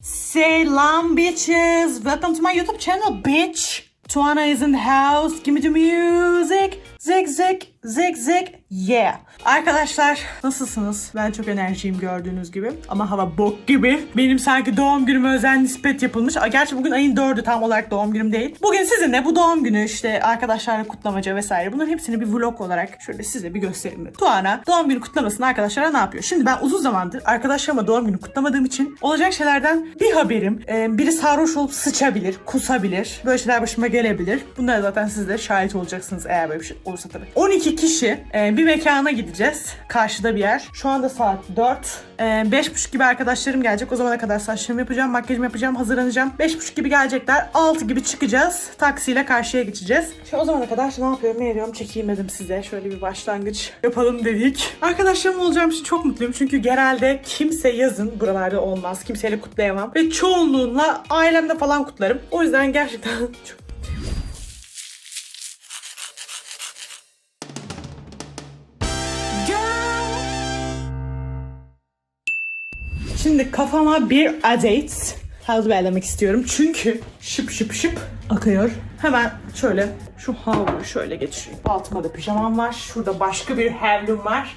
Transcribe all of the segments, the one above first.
Selam bitches. Welcome to my YouTube channel, bitch. Tuana is in the house. Give me the music. Zig zig zig zig. Yeah. Arkadaşlar nasılsınız? Ben çok enerjiyim gördüğünüz gibi. Ama hava bok gibi. Benim sanki doğum günüme özel nispet yapılmış. Aa, Gerçi bugün ayın 4'ü tam olarak doğum günüm değil. Bugün sizinle bu doğum günü işte arkadaşlarla kutlamaca vesaire bunların hepsini bir vlog olarak şöyle size bir göstereyim. dedim. Tuana doğum günü kutlamasını arkadaşlara ne yapıyor? Şimdi ben uzun zamandır arkadaşlarıma doğum günü kutlamadığım için olacak şeylerden bir haberim. Ee, biri sarhoş olup sıçabilir, kusabilir. Böyle şeyler başıma gelebilir. Bunlara zaten siz de şahit olacaksınız eğer böyle bir şey olursa tabii. 12 kişi e, bir mekana gideceğiz. Karşıda bir yer. Şu anda saat 4. Ee, 5.30 gibi arkadaşlarım gelecek. O zamana kadar saçlarımı yapacağım, makyajımı yapacağım, hazırlanacağım. 5.30 gibi gelecekler. 6 gibi çıkacağız. Taksiyle karşıya geçeceğiz. Şimdi o zamana kadar ne yapıyorum, ne ediyorum çekeyim dedim size. Şöyle bir başlangıç yapalım dedik. Arkadaşlarım olacağım için çok mutluyum. Çünkü genelde kimse yazın buralarda olmaz. Kimseyle kutlayamam. Ve çoğunluğunla ailemde falan kutlarım. O yüzden gerçekten çok Şimdi kafama bir adet havlu bağlamak istiyorum. Çünkü şıp şıp şıp akıyor. Hemen şöyle şu havluyu şöyle geçireyim. Altıma da pijamam var. Şurada başka bir havlum var.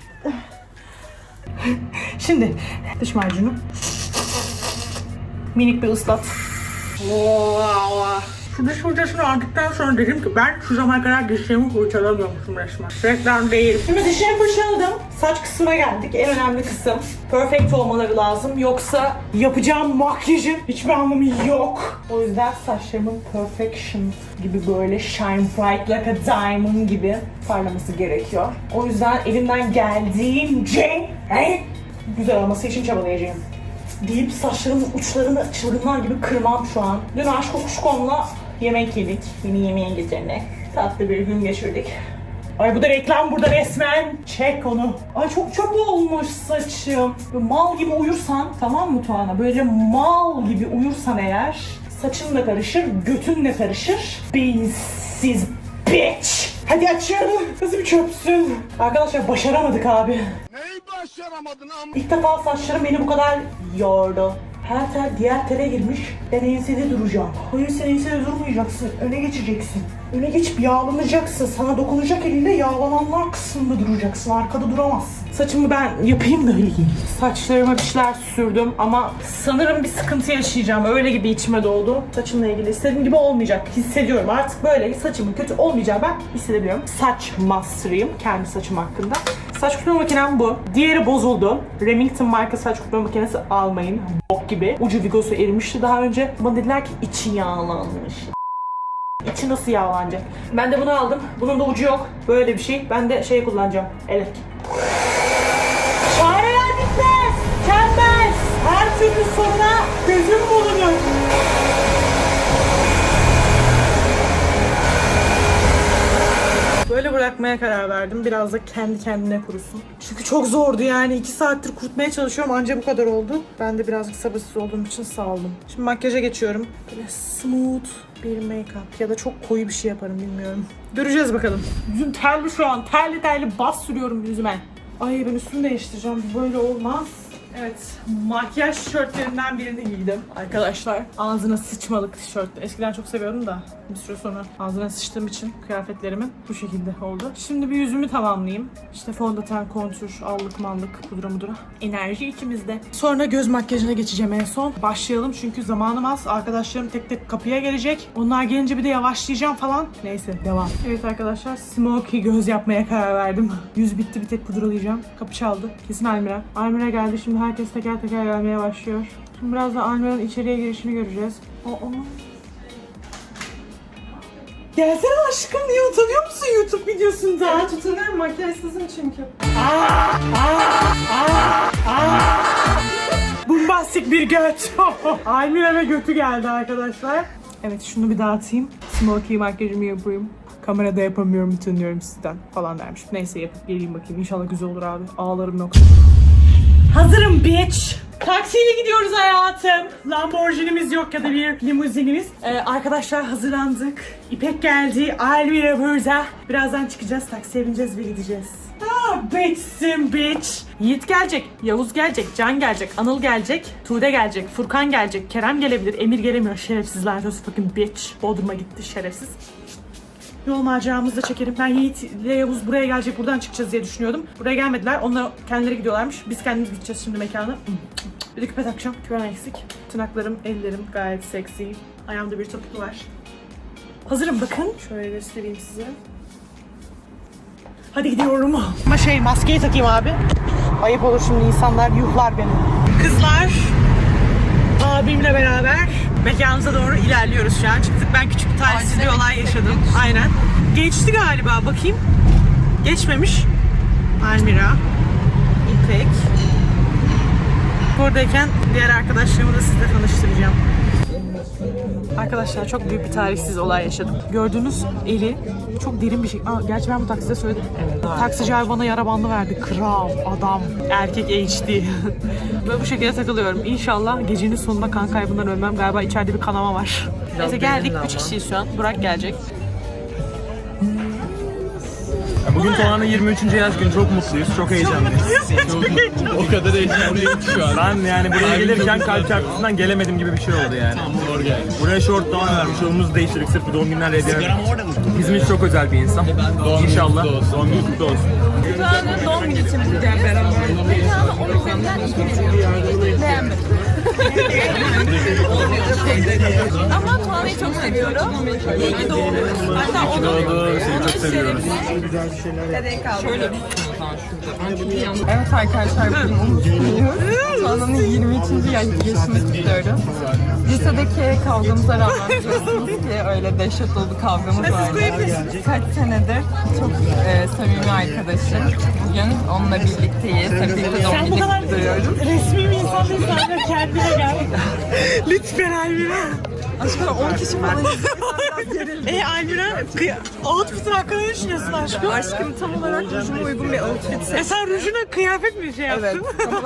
Şimdi dış macunu minik bir ıslat. Şu diş fırçasını aldıktan sonra dedim ki ben şu zamana kadar dişlerimi fırçalamıyormuşum resmen. Reklam değil. Şimdi dişlerimi fırçaladım. Saç kısmına geldik. En önemli kısım. Perfect olmaları lazım. Yoksa yapacağım makyajın hiçbir anlamı yok. O yüzden saçlarımın perfection gibi böyle shine bright like a diamond gibi parlaması gerekiyor. O yüzden elimden geldiğince güzel olması için çabalayacağım deyip saçlarımın uçlarını çılgınlar gibi kırmam şu an. Dün aşk kokuşkomla yemek yedik. Yeni yemeğin getirine. Tatlı bir gün geçirdik. Ay bu da reklam burada resmen. Çek onu. Ay çok çabuk olmuş saçım. Böyle mal gibi uyursan tamam mı Tuana? Böyle mal gibi uyursan eğer saçın da karışır, götün de karışır. Beyinsiz bitch. Hadi açıyorum. Nasıl bir çöpsün. Arkadaşlar başaramadık abi. Neyi başaramadın am? İlk defa saçlarım beni bu kadar yordu. Her tel diğer tele girmiş. Ben ensede duracağım. Hayır sen ensede durmayacaksın. Öne geçeceksin. Öne geçip yağlanacaksın. Sana dokunacak eliyle yağlananlar kısmında duracaksın. Arkada duramazsın. Saçımı ben yapayım da öyle giyeyim. Saçlarıma bir şeyler sürdüm ama sanırım bir sıkıntı yaşayacağım. Öyle gibi içime doğdu. Saçımla ilgili istediğim gibi olmayacak. Hissediyorum artık böyle saçımın kötü olmayacağı ben hissedebiliyorum. Saç master'ıyım kendi saçım hakkında. Saç kurutma makinem bu. Diğeri bozuldu. Remington marka saç kurutma makinesi almayın. Bok gibi. Ucu vigosu erimişti daha önce. Bana dediler ki içi yağlanmış. İçi nasıl yağlanacak? Ben de bunu aldım. Bunun da ucu yok. Böyle bir şey. Ben de şey kullanacağım. Elek. Çareler bitmez. Tembel. Her türlü soruna gözüm bulunur. Böyle bırakmaya karar verdim. Biraz da kendi kendine kurusun. Çünkü çok zordu yani. iki saattir kurutmaya çalışıyorum. Anca bu kadar oldu. Ben de birazcık sabırsız olduğum için saldım. Şimdi makyaja geçiyorum. Böyle smooth bir make-up ya da çok koyu bir şey yaparım bilmiyorum. Göreceğiz bakalım. Yüzüm terli şu an. Terli terli bas sürüyorum yüzüme. Ay ben üstümü değiştireceğim. Böyle olmaz. Evet, makyaj tişörtlerinden birini giydim arkadaşlar. Ağzına sıçmalık tişört. Eskiden çok seviyordum da bir süre sonra ağzına sıçtığım için kıyafetlerimin bu şekilde oldu. Şimdi bir yüzümü tamamlayayım. İşte fondöten, kontür, allık mallık, pudra mudra. Enerji içimizde. Sonra göz makyajına geçeceğim en son. Başlayalım çünkü zamanım az. Arkadaşlarım tek tek kapıya gelecek. Onlar gelince bir de yavaşlayacağım falan. Neyse devam. Evet arkadaşlar smoky göz yapmaya karar verdim. Yüz bitti bir tek pudralayacağım. Kapı çaldı. Kesin Almira. Almira geldi şimdi herkes teker teker gelmeye başlıyor. Şimdi biraz da Almira'nın içeriye girişini göreceğiz. Aa. Gelsene aşkım niye utanıyor musun YouTube videosunda? Evet utanıyorum makyajsızım çünkü. Bombastik bir göt. Almira ve götü geldi arkadaşlar. Evet şunu bir dağıtayım. Smoky makyajımı yapayım. Kamerada yapamıyorum, utanıyorum sizden falan dermiş. Neyse yapıp geleyim bakayım. İnşallah güzel olur abi. Ağlarım yoksa. Hazırım bitch. Taksiyle gidiyoruz hayatım. Lamborghini'miz yok ya da bir limuzinimiz. Ee, arkadaşlar hazırlandık. İpek geldi. Almira burada. Birazdan çıkacağız. Taksiye bineceğiz ve gideceğiz. Ah bitchsin bitch. Yiğit gelecek. Yavuz gelecek. Can gelecek. Anıl gelecek. Tuğde gelecek. Furkan gelecek. Kerem gelebilir. Emir gelemiyor. Şerefsizler. Those fucking bitch. Bodrum'a gitti şerefsiz. Yol maceramızı da çekelim. Ben Yiğit ile Yavuz buraya gelecek, buradan çıkacağız diye düşünüyordum. Buraya gelmediler. Onlar kendileri gidiyorlarmış. Biz kendimiz gideceğiz şimdi mekana. Bir de küpe takacağım. Küpem eksik. Tırnaklarım, ellerim gayet seksi. Ayağımda bir topuklu var. Hazırım bakın. Şöyle göstereyim size. Hadi gidiyorum. Ama şey maskeyi takayım abi. Ayıp olur şimdi insanlar yuhlar beni. Kızlar abimle beraber mekanımıza doğru ilerliyoruz şu an. Çıktık ben küçük bir talihsiz bir olay yaşadım. Aynen. Geçti galiba bakayım. Geçmemiş. Almira. İpek. Buradayken diğer arkadaşlarımı da sizle tanıştıracağım. Arkadaşlar çok büyük bir tarihsiz olay yaşadım. Gördüğünüz eli çok derin bir şey. Aa, gerçi ben bu takside söyledim. Taksici abi bana yara bandı verdi. Kral, adam, erkek HD. Ve bu şekilde takılıyorum. İnşallah gecenin sonunda kan kaybından ölmem. Galiba içeride bir kanama var. Neyse geldik. Üç kişiyiz şu an. Burak gelecek. Bugün Tuğan'ın 23. yaz günü çok mutluyuz, çok heyecanlıyız. O kadar heyecanlıyım ki şu an. Ben yani buraya gelirken kalp çarpmasından gelemedim gibi bir şey oldu yani. Zor geldi. Buraya short down vermiş, yolumuzu değiştirdik sırf bu doğum günler hediye Bizim için çok özel bir insan. Doğum günü İnşallah kutlu olsun. doğum günü kutlu olsun. Tuğan'ın doğum günü için gideceğim beraber. Mekanı 10 üzerinden 2 veriyorum. Beğenmedim. Ama Tuğan'ı çok seviyorum. İyi ki. Hatta Doğdu, seni çok seviyoruz. Şöyle Evet arkadaşlar bugün umutluyuz. Tuğan'ın 23. yaş yaşını kutluyoruz. Lisedeki kavgamıza rağmen biliyorsunuz ki öyle dehşet dolu kavgamız vardı. Kaç senedir çok e, samimi arkadaşım. Bugün onunla birlikteyiz. Hep birlikte doğum günü kutluyoruz. resmi bir insan değilsen de kendine gel. Lütfen Almira. Aşkım 10 kişi falan E Almira, kıy- outfit'in hakkında ne düşünüyorsun aşkım? Aşkım tam olarak rujuma uygun bir outfit E sen rujuna kıyafet mi şey yaptın?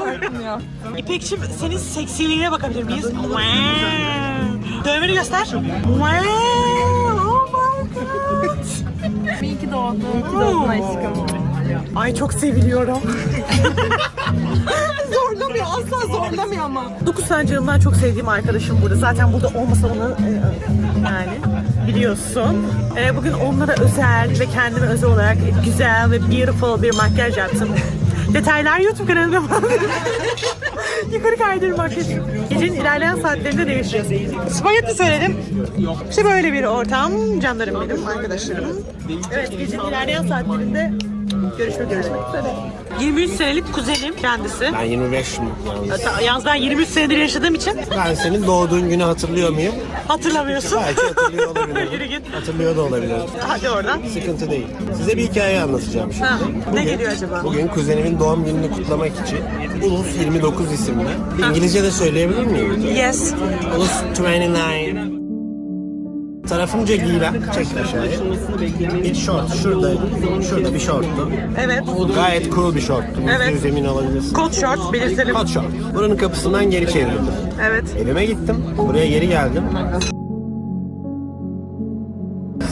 Evet, yaptım. İpekçim senin seksiliğine bakabilir miyiz? Wow. Dövmeni göster. Wow. Oh my god. İyi ki doğdun. İyi ki doğdun aşkım. Ay çok seviliyorum. Asla zorlamıyor ama. 9 tane canımdan çok sevdiğim arkadaşım burada. Zaten burada olmasa onu e, yani biliyorsun. E, bugün onlara özel ve kendime özel olarak güzel ve beautiful bir makyaj yaptım. Detaylar YouTube kanalımda var. Yukarı kaydırın makyajı. Gecenin ilerleyen saatlerinde değişeceğiz. Spagetti söyledim. İşte böyle bir ortam. Canlarım benim, arkadaşlarım. Evet, gecenin ilerleyen saatlerinde görüşmek üzere. 23 senelik kuzenim kendisi. Ben 25 mi? yalnız? Ta- Yalnız ben 23 senedir yaşadığım için Ben senin doğduğun günü hatırlıyor muyum? hatırlamıyorsun. Belki hatırlıyor Yürü olabilirim. git. Hatırlıyor da olabilirim. Hadi oradan. Sıkıntı değil. Size bir hikaye anlatacağım şimdi. Ha, ne geliyor acaba? Bugün kuzenimin doğum gününü kutlamak için Ulus 29 isimli. İngilizce de söyleyebilir miyim? Yes. Ulus 29. Tarafımca giyilen, çek aşağıya. Bir short, şurada, şurada bir şorttu. Evet. Gayet cool bir şorttu. Evet. Yüz emin olabilirsin. Kot short belirtelim. Hot short. Buranın kapısından geri çevrildim. Evet. Evime gittim. Buraya geri geldim.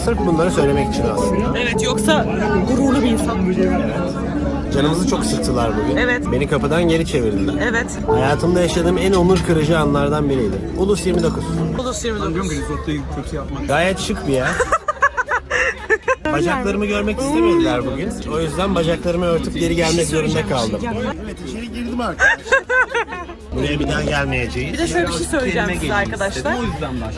Sırf bunları söylemek için aslında. Evet yoksa gururlu bir insan. Canımızı çok sıktılar bugün. Evet. Beni kapıdan geri çevirdiler. Evet. Hayatımda yaşadığım en onur kırıcı anlardan biriydi. Ulus 29. Ulus 29. Risottoyu kötü yapmak. Gayet şık bir yer. Bacaklarımı görmek istemediler bugün. O yüzden bacaklarımı örtüp geri gelmek zorunda kaldım. Evet içeri girdim arkadaşlar. Buraya bir daha gelmeyeceğiz. Bir de şöyle bir şey söyleyeceğim size arkadaşlar.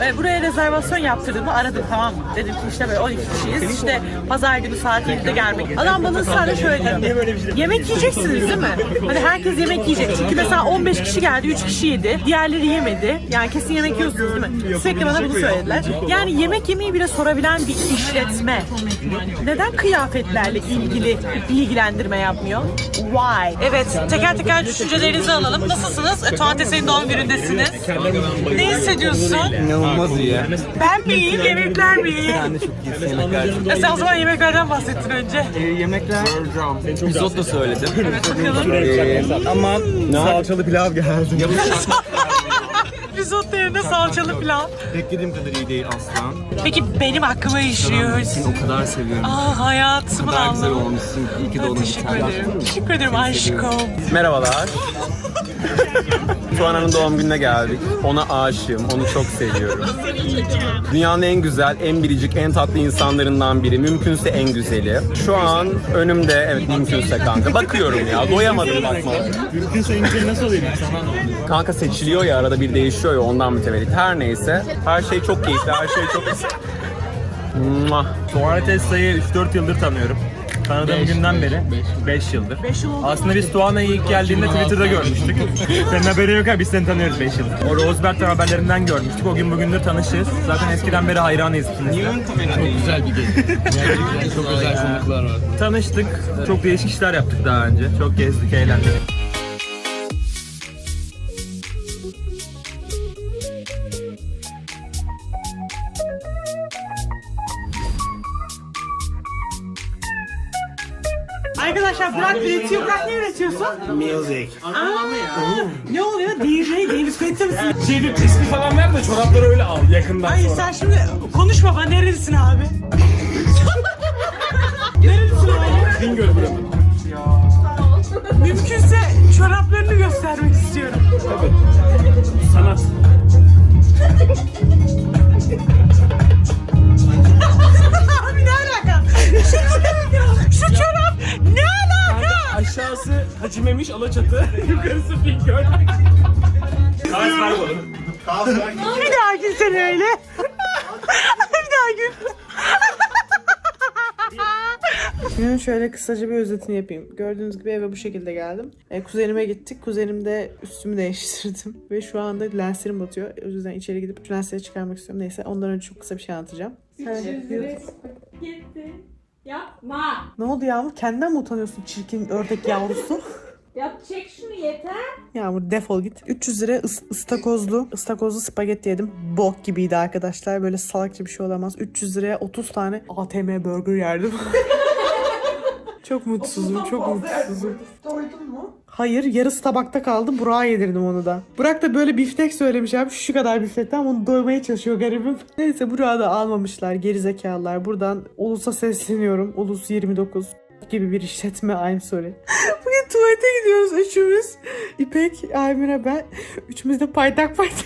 Ee, buraya rezervasyon yaptırdığımı aradım tamam mı? Dedim ki işte böyle 12 kişiyiz. İşte pazar günü saat 7'de gelmek. Adam bana ısrarla şöyle dedi. Yemek yiyeceksiniz değil mi? Hani herkes yemek yiyecek. Çünkü mesela 15 kişi geldi, 3 kişi yedi. Diğerleri yemedi. Yani kesin yemek yiyorsunuz değil mi? Sürekli bana bunu söylediler. Yani yemek yemeyi bile sorabilen bir işletme. Neden kıyafetlerle ilgili bilgilendirme yapmıyor? Why? Evet, teker teker düşüncelerinizi alalım. Nasılsınız? Tuğate senin doğum günündesiniz. Ne hissediyorsun? İnanılmaz iyi. Ben mi iyiyim, yemekler mi iyi? Ben de çok yemekler. E sen o zaman yemeklerden bahsettin önce. Ee, yemekler risotto söyledim. Bakalım. Ee, ama Salçalı pilav geldi. Risotto yerine salçalı pilav. beklediğim kadar iyi değil aslan. Peki benim hakkıma işliyor. Seni o kadar seviyorum. Aa hayatımın kadar güzel anlamı. olmuşsun. İyi ki doğdun bir Teşekkür ederim. Teşekkür ederim aşkım. Merhabalar. Tuana'nın doğum gününe geldik. Ona aşığım, onu çok seviyorum. Dünyanın en güzel, en biricik, en tatlı insanlarından biri. Mümkünse en güzeli. Şu an önümde, evet mümkünse kanka. Bakıyorum ya, doyamadım bakmaya. Mümkünse en güzeli nasıl oluyor? Kanka seçiliyor ya, arada bir değişiyor ya ondan mütevellit. Her neyse, her şey çok keyifli, her şey çok... Tuana Tesla'yı 3-4 yıldır tanıyorum. Tanıdığım günden beri 5 yıldır. Aslında biz Tuana'yı ilk geldiğinde Twitter'da görmüştük. Senin haberin yok ya biz seni tanıyoruz 5 yıldır. O Roseberg'den haberlerinden görmüştük. O gün bugündür tanışırız. Zaten eskiden beri hayranıyız ikimiz de. Çok güzel bir gezi. Gerçekten çok özel konuklar var. Tanıştık. Çok değişik işler yaptık daha önce. Çok gezdik, eğlendik. Arkadaşlar Burak üretiyor. Burak ne üretiyorsun? Music. Ne oluyor? DJ Davis Guetta mısın? Çevir ismi falan ver de çorapları öyle al yakından Ay sen şimdi konuş baba nerelisin abi? nerelisin abi? Bingöl buranın. Mümkünse çoraplarını göstermek istiyorum. Sanat. Aşağısı Hacı Memiş Alaçatı, yukarısı Bingöl. Ver bana. Bir daha gülsene öyle. bir daha gül. Günün şöyle kısaca bir özetini yapayım. Gördüğünüz gibi eve bu şekilde geldim. E, kuzenime gittik. Kuzenimde üstümü değiştirdim. Ve şu anda lenslerim batıyor. O yüzden içeri gidip lensleri çıkarmak istiyorum. Neyse ondan önce çok kısa bir şey anlatacağım. Evet. Gitti. Yapma. Ne oldu Yağmur? Kendinden mi utanıyorsun çirkin ördek yavrusu? Ya çek şunu yeter. Yağmur defol git. 300 lira ıs- ıstakozlu, ıstakozlu spagetti yedim. Bok gibiydi arkadaşlar. Böyle salakça bir şey olamaz. 300 liraya 30 tane ATM burger yerdim. çok mutsuzum, çok mutsuzum. Doydun mu? Hayır, yarısı tabakta kaldı. Burak'a yedirdim onu da. Burak da böyle biftek söylemiş abi. Şu kadar biftekten onu doymaya çalışıyor garibim. Neyse Burak'ı da almamışlar. Gerizekalılar. Buradan Ulus'a sesleniyorum. Ulus 29 gibi bir işletme. I'm sorry. Bugün tuvalete gidiyoruz üçümüz. İpek, Aymira ben. Üçümüz de paytak paytak.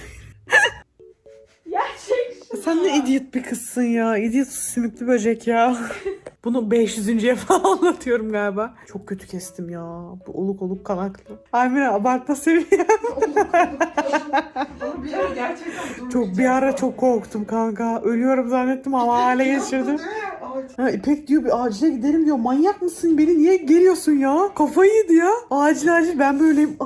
Ya çek şunu. Sen ne idiot bir kızsın ya. İdiot sümüklü böcek ya. Bunu 500. falan anlatıyorum galiba. Çok kötü kestim ya. Bu oluk oluk kanaklı. Aymira abartma seviyem. Ama bir ara gerçekten Çok bir ara çok korktum kanka. Ölüyorum zannettim ama hale geçirdim. Ha, İpek diyor bir acile gidelim diyor. Manyak mısın? Beni niye geliyorsun ya? Kafayı yedi ya. Acil acil ben böyleyim.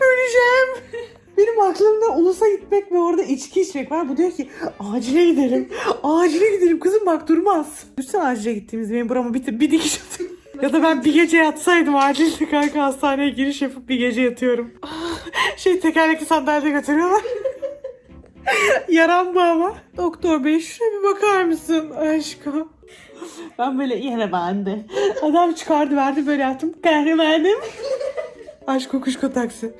Öleceğim. Benim aklımda Ulus'a gitmek ve orada içki içmek var. Bu diyor ki acile gidelim. Acile gidelim. Kızım bak durmaz. Lütfen acile gittiğimiz benim buramı bir, bir dikiş atın. ya da ben bir gece yatsaydım acilde kanka hastaneye giriş yapıp bir gece yatıyorum. şey tekerlekli sandalyede götürüyorlar. Yaran bu ama. Doktor bey şuna bir bakar mısın aşkım? Ben böyle yine bende. Adam çıkardı verdi böyle yaptım. Kahramanım. Aşk kokuşko taksi.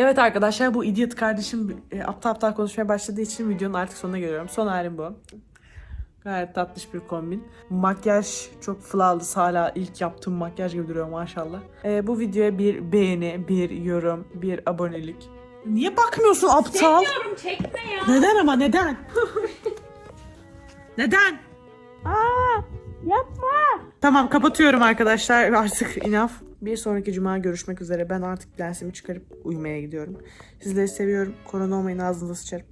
Evet arkadaşlar bu idiot kardeşim e, aptal aptal konuşmaya başladığı için videonun artık sonuna geliyorum. Son halim bu. Gayet tatlış bir kombin. Makyaj çok flawless hala ilk yaptığım makyaj gibi duruyor maşallah. E, bu videoya bir beğeni, bir yorum, bir abonelik. Niye bakmıyorsun aptal? Diyorum çekme ya. Neden ama neden? neden? Yapma. Tamam kapatıyorum arkadaşlar artık enough. Bir sonraki cuma görüşmek üzere. Ben artık lensimi çıkarıp uyumaya gidiyorum. Sizleri seviyorum. Korona olmayın ağzınıza sıçarım.